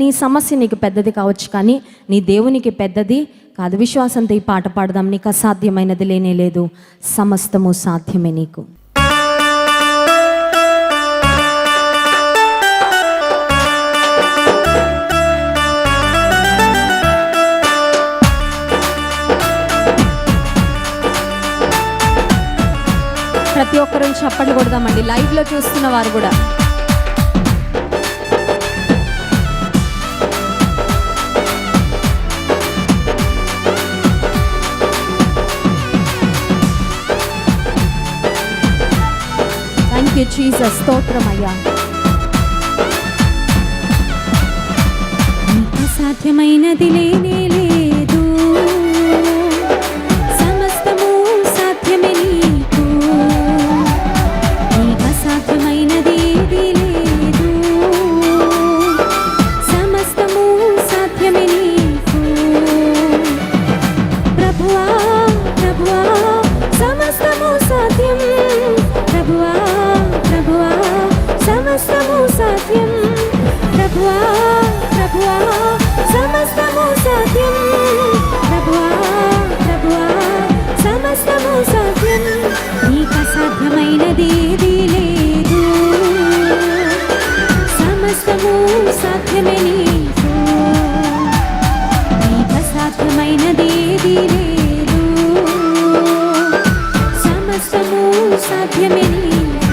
నీ సమస్య నీకు పెద్దది కావచ్చు కానీ నీ దేవునికి పెద్దది కాదు. విశ్వాసంతో ఈ పాట పాడదాం. నీకు అసాధ్యమైనది లేనే లేదు. సమస్తము సాధ్యమే నీకు. ప్రతి ఒక్కరూ చప్పట్లు కొడదామండి. లైవ్లో చూస్తున్న వారు కూడా. థ్యాంక్ యూ జీసస్ స్తోత్రం అయ్యా సాధ్యమైనది లేనే ప్రభువా ప్రభువా సమస్తము సాధ్యం ప్రభువా ప్రభువా సమస్తము సాధ్యం నీకు అసాధ్యమైనది లేదు. సమస్తము సాధ్యమే నీకు. నీకు అసాధ్యమైనది లేదు. సమస్తము సాధ్యమే నీకు.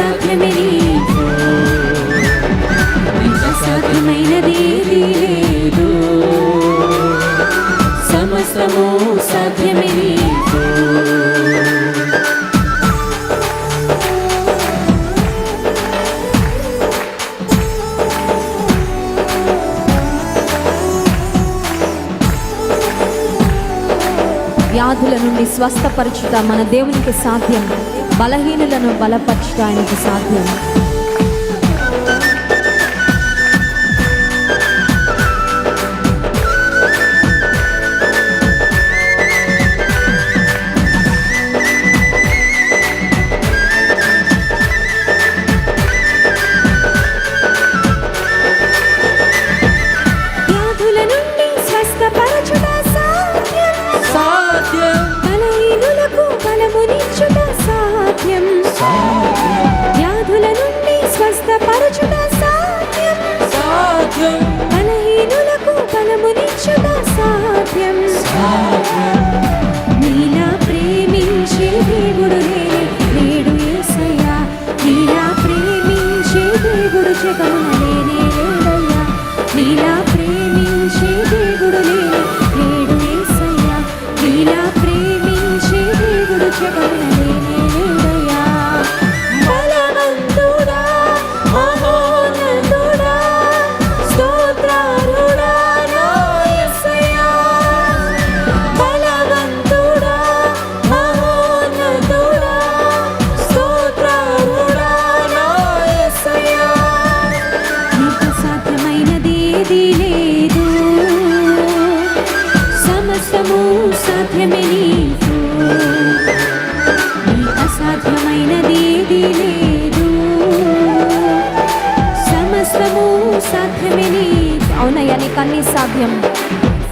సమస్తము సాధ్యమే నీకు. నీకు అసాధ్యమైనది ఏదీ లేదు. సమస్తము సాధ్యమే వ్యాధుల నుండి స్వస్థపరచుట మన దేవునికి సాధ్యం. బలహీనులను బలపరచడానికి సాధ్యం బలమునిచ్చుట సాధ్యం. నీలా ప్రేమించే దేవుడు లేనే లేడు యేసయ్యా నీలా ప్రేమించే దేవుడు అవునయ్యా నీకు అన్ని సాధ్యం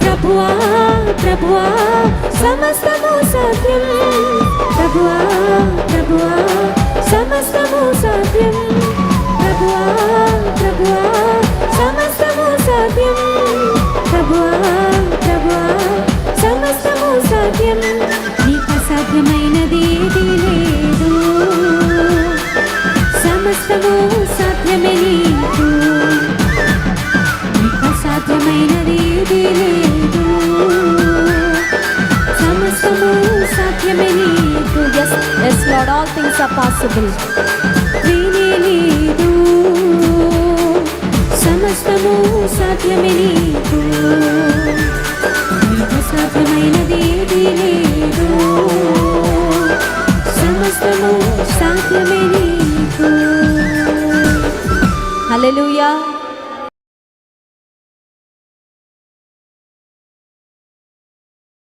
ప్రభువా ప్రభువా సమస్తము సాధ్యం ప్రభువా ప్రభువా సమస్తము సాధ్యం ప్రభువా ప్రభువా సమస్తము సాధ్యం Lord all things are possible లేదు. సమస్తము సాధ్యమే నీకు. సాధ్యమైనది లేదు.